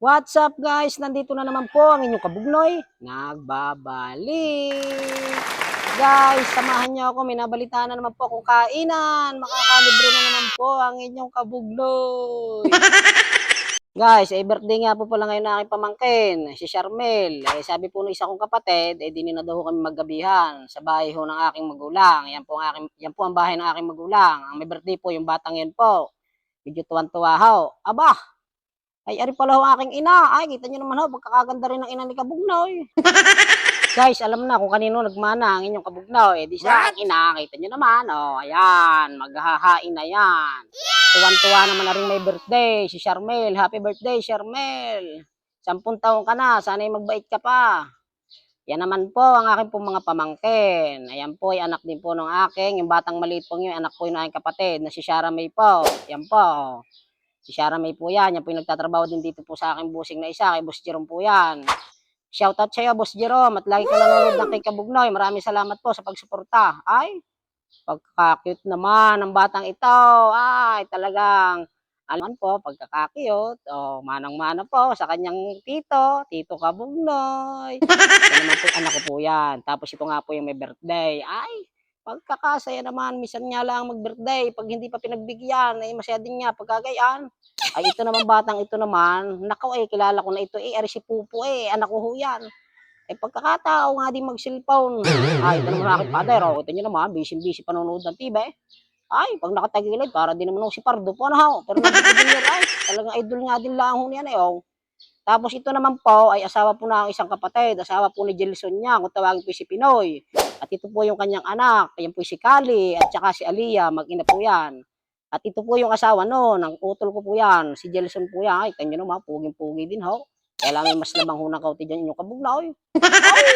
What's up guys? Nandito na naman po ang inyong kabugnoy. Nagbabalik. Guys, samahan niyo ako. May nabalitaan na naman po akong kainan. Makakalibre na naman po ang inyong kabugnoy. Guys, eh, birthday nga po pala ngayon na aking pamangkin, si Charmel. Eh, sabi po ng isa kong kapatid, eh, di na daw ho kami maggabihan sa bahay ho ng aking magulang. Yan po, ang aking, yan po ang bahay ng aking magulang. Ang may birthday po, yung batang yan po. Medyo tuwan-tuwa ho. Aba, ay, ari pala ho aking ina. Ay, kita nyo naman ho, pagkakaganda rin ng ina ni Kabugnoy. Guys, alam na kung kanino nagmana ang inyong Kabugnoy. Eh, di siya ang ina. Kita nyo naman. Oh, ayan. Maghahain na yan. Tuwan-tuwa naman na rin may birthday. Si Charmel. Happy birthday, Charmel. Sampung taon ka na. Sana'y magbait ka pa. Yan naman po ang aking pong mga pamangkin. Ayan po, ay anak din po ng aking. Yung batang maliit po yun, anak po yun ng aking kapatid na si Shara May po. Yan po. Si Shara May po yan. Yan po yung nagtatrabaho din dito po sa aking busing na isa. Kay Boss Jerome po yan. Shoutout sa iyo, Boss Jerome. At lagi ka nanonood ng kay Kabugnoy. Maraming salamat po sa pagsuporta. Ay, pagkakakute naman ng batang ito. Ay, talagang alam po, pagkakakiyot. O, manang-mana po sa kanyang tito, Tito Kabugnoy. Yan naman po, anak ko po yan. Tapos ito nga po yung may birthday. Ay, pagkakasaya naman, misan nga lang mag-birthday. Pag hindi pa pinagbigyan, ay masaya din niya pagkagayaan. Ay, ito naman batang ito naman. Nakaw eh, kilala ko na ito. Eh, ari si Pupo eh. Anak ko ho yan. Eh, pagkakatao nga din mag-cellphone. Ay, ito naman aking father. Oh, ito nyo naman, busy-busy panonood ng TV. Ay, pag nakatagilid, para din naman ako si Pardo po, ano ho? Pero yan, ay, talagang idol nga din lang ho niyan eh, oh. Tapos ito naman po, ay asawa po ang isang kapatid, asawa po ni Jelson niya, kung tawagin po si Pinoy. At ito po yung kanyang anak, yan po si Kali, at saka si Aliyah, mag-ina po yan. At ito po yung asawa no, ng utol ko po yan, si Jelson po yan. Ay, kanyo naman, puging-pugi din ho. Kaya lang may mas lamang hunang kauti dyan inyong kabugnaw. Ay,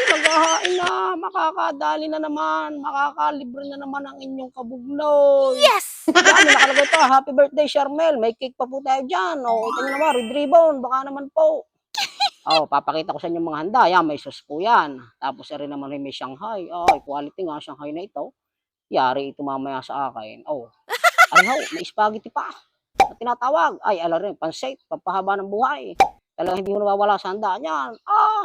maghahain na, makakadali na naman, makakalibre na naman ang inyong kabugnaw. Yes! Yan, nakalagay pa, happy birthday, Charmel. May cake pa po tayo dyan. O, ito nyo naman, red ribbon, baka naman po. Oh, papakita ko sa inyo mga handa. Yan, may sauce po yan. Tapos rin naman may Shanghai. Ay, quality nga Shanghai na ito. Yari ito mamaya sa akin. Oh, ano ho, may spaghetti pa. Na tinatawag. Ay, ala rin, pansit, pampahaba ng buhay. Talagang hindi mo nawawala sa handa niyan. Ah,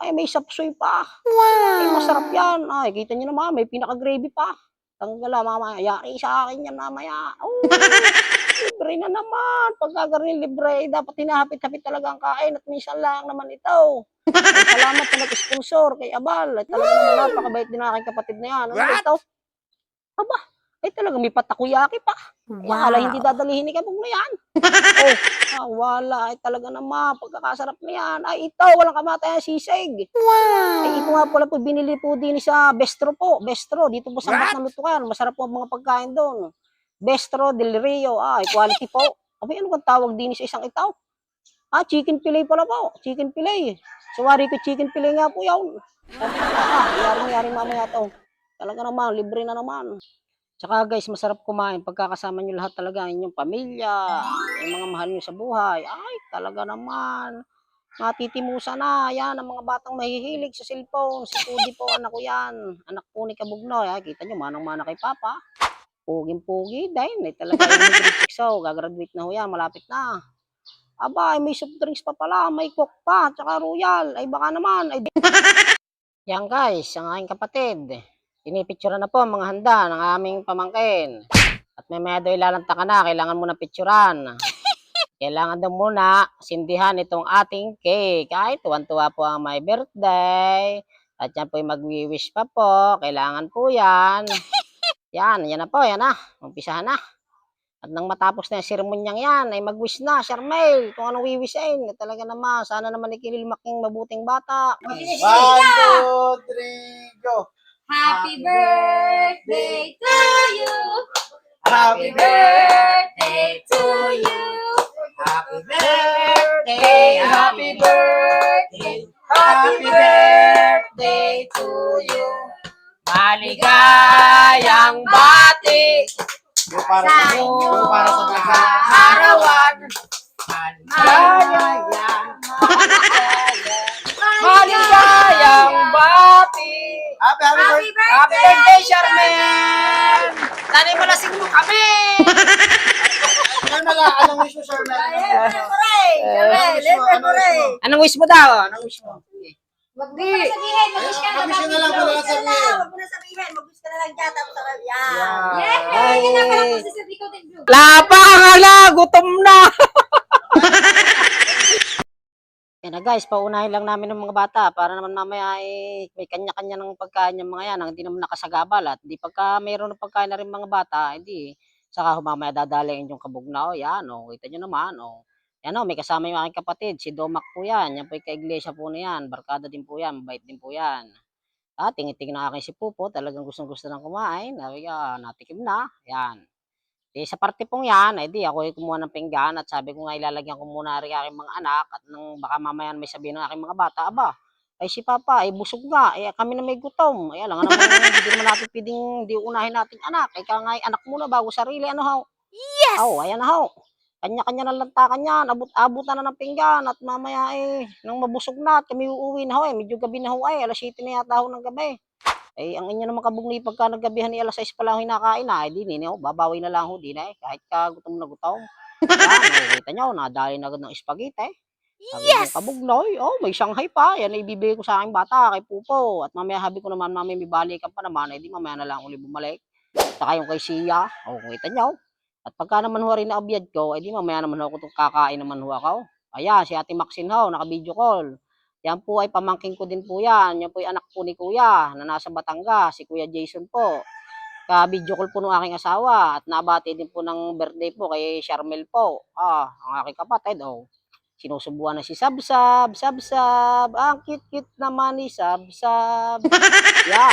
ay, may sapsoy pa. Ay, Wow! masarap yan. Ay, kita nyo naman, may pinaka-gravy pa. Tanggala mamaya. Yari sa akin yan mamaya. Oh, libre na naman. Pagka ganun libre, dapat hinahapit-hapit talaga ang kain at minsan lang naman ito. Ay, salamat sa nag-sponsor kay Abal. At talaga naman napakabait din ng aking kapatid na yan. Ano ito? Aba, ay talaga may patakuyaki pa. Wala, hindi dadalihin ni Kabog na yan. oh, ah, wala. Ay talaga naman, pagkakasarap na yan. Ay ito, walang kamatay ang sisig. Wow! Ay, ito nga pala po, binili po din sa Bestro po. Bestro, dito po sa Bat na Lutukan. Masarap po ang mga pagkain doon. Bestro del Rio. Ay, quality po. Abay, ano kang tawag din sa isang itaw? Ah, chicken fillet pala po. Chicken fillet. Suwari ko chicken fillet nga po yun. Ah, yari-yari mamaya to. Talaga naman, libre na naman. Tsaka guys, masarap kumain pagkakasama nyo lahat talaga inyong pamilya, yung mga mahal nyo sa buhay. Ay, talaga naman matitimusa na. Yan, ang mga batang mahihilig sa cellphone. Si Pudi po, anak ko yan. Anak po ni Kabugnoy. Ha? Kita nyo, manang-mana kay Papa. Puging-pugi. Dahil, may talaga yung grade 6. So, gagraduate na ho yan. Malapit na. Aba, ay may soft drinks pa pala. May coke pa. Tsaka royal. Ay, baka naman. Ay, yan guys, ang aking kapatid. Pinipicture na po ang mga handa ng aming pamangkin. At may medo ilalanta ka na, kailangan mo na picturean. Kailangan daw muna sindihan itong ating cake. Ay, tuwan-tuwa po ang my birthday. At yan po yung magwi-wish pa po. Kailangan po yan. Yan, yan na po, yan na. Umpisahan na. At nang matapos na yung seremonyang yan, ay mag-wish na, Charmail, kung anong wiwishin. Talaga naman, sana naman ikililmaking mabuting bata. One, two, three, go. Happy birthday to you! Happy birthday to you! Happy birthday, happy birthday, happy birthday to you. Maligayang bati para sa inyo. para sa mga arawan. Maligaya. Maligayang bati. Happy, happy Happy birthday. Happy birthday, Charmaine! Tanay kami! Ano mag-anong wish mo, sir? Ayan, Ano Aray! wish mo? Ano Ano wish mo? Anong wish mo daw? Anong wish mo? Wag mo na sabihin, mag-wish ka na Mag-wish ka na lang, birthday. sabihin. Huwag mo na sabihin. Mag-wish ka na lang dyan. Tapos sabi, yan. Yay! Ay. Yun na pala po sa Rico del Blue. Lapa ka na! Gutom na! Yan na guys, paunahin lang namin ng mga bata para naman mamaya eh, may kanya-kanya ng pagkain yung mga yan, ang hindi naman nakasagabal at di pagka mayroon ng pagkain na rin mga bata, hindi saka mamaya dadalayin yung kabugnaw, yan o, kita nyo naman o. Yan o, may kasama yung aking kapatid, si Domac po yan, yan po yung ka-iglesia po na yan, barkada din po yan, mabait din po yan. At tingin-tingin na aking si Pupo, talagang gustong-gusto nang kumain, sabi ka, natikim na, yan. Eh, sa parte pong yan, eh di ako ay kumuha ng pinggan at sabi ko nga ilalagyan ko muna rin aking mga anak at nang baka mamaya may sabihin ng aking mga bata, aba, ay si Papa, ay busog nga, eh kami na may gutom. Ay alam nga naman, hindi naman natin pwedeng di unahin natin anak. Ay ka nga ay anak muna bago sarili, ano ho? Yes! Oh, ayan na ho. Kanya-kanya na lantakan yan, abot-abutan na ng pinggan at mamaya eh, nang mabusog na at kami uuwi na ho eh, medyo gabi na ho ay, alas 7 na yata ho ng gabi. Eh, ang inyo naman kabugni pagka naggabihan ni alas 6 pa lang hinakain na, eh, di nini, oh, babawi na lang ho, di na eh, kahit ka gutom na gutom. Yan, oh, kita nyo, nadali na agad ng spaghetti. Yes! Kabugnoy, oh, may Shanghai pa, yan ay ibibigay ko sa aking bata, kay Pupo. At mamaya habi ko naman, mamaya may balikan pa naman, eh, di mamaya na lang uli bumalik. Saka yung kay Sia, oh, kita nyo. At pagka naman ho rin na abiyad ko, eh, di mamaya naman ako itong kakain naman ho ako. Ayan, si Ate Maxine ho, naka-video call. Yan po ay pamangking ko din po yan. Yan po ay anak po ni Kuya na nasa Batangas, si Kuya Jason po. Ka-video call po ng aking asawa at nabati din po ng birthday po kay Charmel po. Ah, ang aking kapatid, oh. Sinusubuan na si Sabsab, Sabsab, ang cute-cute naman ni Sabsab. yeah.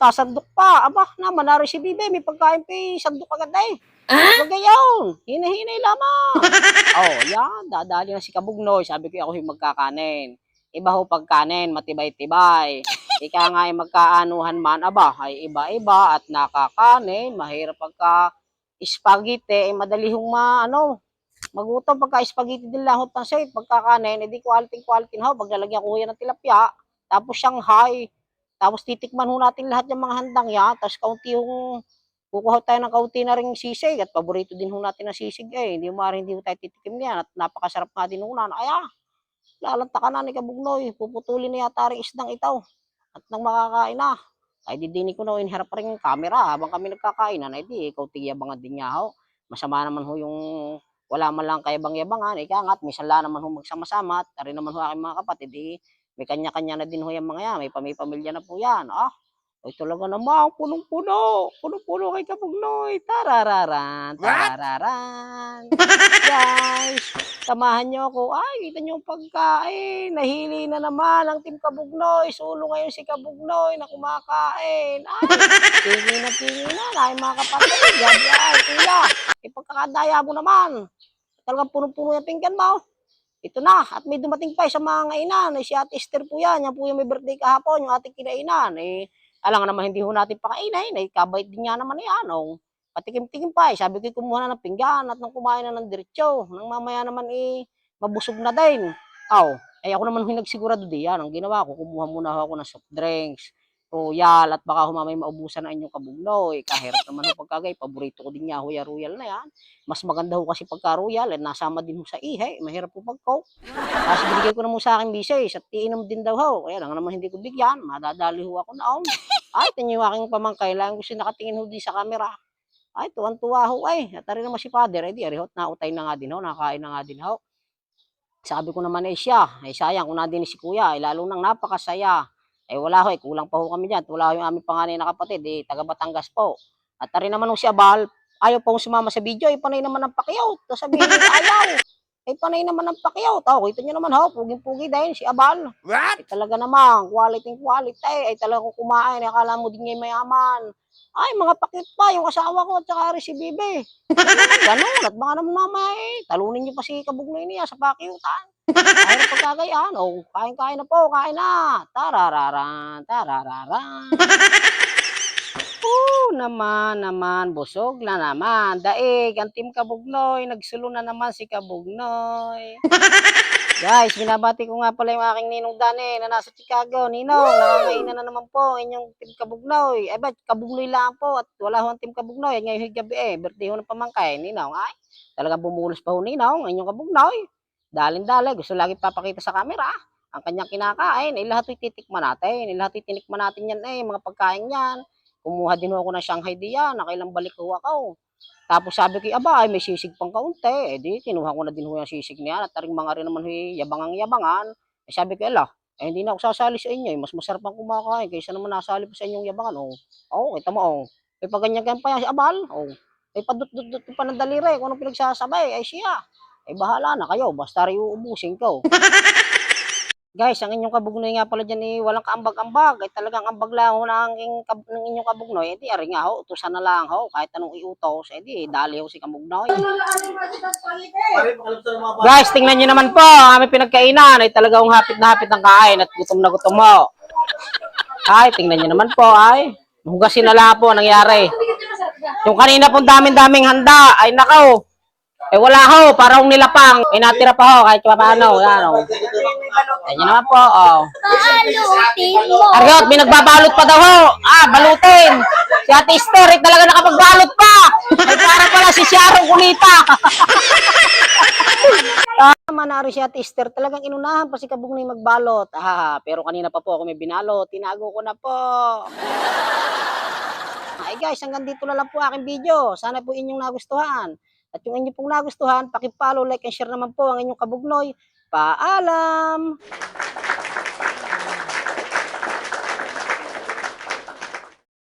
Sasandok pa. Aba, naman nari si Bibe, may pagkain pa eh. Sandok agad eh. Ah? Magayon. Hinahinay lamang. oh, yan. Dadali na si Kabugnoy. Sabi ko ako yung magkakanin. Iba ho pagkanin, matibay-tibay. Ika nga ay magkaanuhan man, aba, ay iba-iba at nakakanin. Mahirap pagka spaghetti, ay madali hong ma, ano, magutom pagka spaghetti din lahot ng set. Pagkakanin, edi quality quality na ho. Paglalagyan ko yan ng tilapia, tapos Shanghai, tapos titikman ho natin lahat ng mga handang yan, tapos kaunti hong kukuha tayo ng kaunti na ring sisig at paborito din ho natin ng sisig eh. Hindi mo hindi ho tayo titikim niyan at napakasarap nga din ho na. Kaya, lalanta ka na ni Kabugnoy, puputulin na yata rin isdang itaw. At nang makakain na, ay didini ko na inharap pa rin yung camera habang kami nagkakainan, ay di, ikaw tiyabangan din niya ho. Masama naman ho yung wala man lang kayabang-yabangan, ika nga at minsan la naman ho magsama-sama at rin naman ho aking mga kapatid, eh, may kanya-kanya na din ho yung mga yan, may pamilya na po yan, ah. Ay talaga naman, punong-puno, punong-puno kay Kabugnoy, tarararan, tarararan. Guys, samahan niyo ako. Ay, kita niyo yung pagkain. Nahili na naman ang Team Kabugnoy. Sulo ngayon si Kabugnoy na kumakain. Ay, tingi na tingi na. Ay, mga kapatid. Gabi ay, kuya. Eh, pagkakadaya mo naman. Talagang punong-puno yung pinggan mo. Ito na. At may dumating pa sa mga ngainan. Eh, si Ate Esther po yan. Yan po yung may birthday kahapon. Yung ating kinainan. Eh, alam nga naman hindi ho natin pakainin. Eh, kabait din nga naman yan. Oh. Patikim-tikim pa eh. Sabi ko kumuha na ng pinggan at nang kumain na ng diretso. Nang mamaya naman eh, mabusog na din. Aw, ay ako naman yung nagsigurado di yan. Ang ginawa ko, kumuha muna ako ng soft drinks, royal, at baka humamay maubusan na inyong kabugnoy. Kahirap naman ho pagkagay. Paborito ko din niya, huya royal na yan. Mas maganda ho kasi pagka royal, eh, nasama din ho sa ihe. Mahirap po pagko. Tapos binigay ko na mo sa akin bisis at iinom din daw ho. Kaya lang naman hindi ko bigyan. Madadali ho ako naon. Ay, yung aking pamangkay lang gusto nakatingin ho di sa camera. Ay, tuwan-tuwa ho ay. At rin naman si father, ay di, arihot na utay na nga din ho, nakain na nga din ho. Sabi ko naman ay siya, ay sayang kung nadin si kuya, ay lalo nang napakasaya. Ay wala ho, ay kulang pa ho kami dyan. Wala ho yung aming panganay na kapatid, eh, taga Batangas po. At rin naman ho si Abal, ayaw pa ho sumama sa video, ay panay naman ng pakyaw. Tapos sabihin ayaw. Ay panay naman ng pakyaw. Tao, kita niyo naman ho, puging-pugi dahil si Abal. What? Ay talaga naman, quality quality. Ay talaga kumain, ay akala mo din niya mayaman. Ay, mga pakit pa, yung asawa ko at saka rin si Bibe. Ganun, at baka naman naman eh, talunin niyo pa si Kabugnoy niya sa pakiutan. Ay, na pagkagayaan, oh, kain-kain na po, kain na. Tarararan, tarararan. Oo naman, naman, busog na naman. Daig, ang team Kabugnoy, nagsulo na naman si Kabugnoy. Guys, binabati ko nga pala yung aking ninong Dane na nasa Chicago. Ninong, nakakainan na naman po inyong team Kabugnoy. Eh, ba't Kabugnoy lang po at wala ho ang team Kabugnoy. Ngayon gabi eh, birthday ho ng pamangkay. Ninong, ay, talaga bumulos pa ho Ninong, ang inyong Kabugnoy. dalin-dali, gusto lagi papakita sa camera, ang kanyang kinakain, eh lahat titikman natin, eh lahat titikman natin yan eh, mga pagkain yan. Kumuha din ako ng Shanghai diyan, nakailang balik ko ako. Tapos sabi ko, aba, ay may sisig pang kaunti. Eh di, kinuha ko na din ho yung sisig niya. At taring mga rin naman ho, yabangang yabangan. Eh sabi ko, ala, eh hindi na ako sasali sa inyo. Eh. Mas masarap ang kumakain kaysa naman nasali pa sa inyong yabangan. Oh, oh kita mo, oh. Eh pag ganyan ganyan pa yan si Abal, oh. Eh padut-dut pa ng daliri kung anong pinagsasabay, ay siya. Eh bahala na kayo, basta rin uubusin ko. Guys, ang inyong kabugnoy nga pala dyan eh, walang kaambag-ambag. Ay talagang ambag lang ho ng, kab- ng inyong kabugnoy. Eh di, ari nga ho, utusan na lang ho. Kahit anong iutos, eh di, dali ho si kabugnoy. Guys, tingnan nyo naman po, ang aming pinagkainan ay talagang hapit na hapit ng kain at gutom na gutom mo. Ay, tingnan nyo naman po, ay. Hugasin na lang po ang nangyari. Yung kanina pong daming-daming handa, ay nakaw. Eh wala ho, parang nilapang. May natira pa ho, kahit pa paano. Yan o. Tingnan nyo naman po, oh. Palutin mo. Argot, may nagbabalot pa daw ho. Ah, balutin. Si Ate Esther, eh, talaga nakapagbalot pa. Ay, parang pala si Sharon Kunita. Tama na rin si Ate Esther. Talagang inunahan pa si Kabugnoy magbalot. Ah, pero kanina pa po ako may binalot. Tinago ko na po. Ay guys, hanggang dito na lang po aking video. Sana po inyong nagustuhan. At yung inyong pong nagustuhan, pakipollow, like, and share naman po ang inyong kabugnoy. Paalam!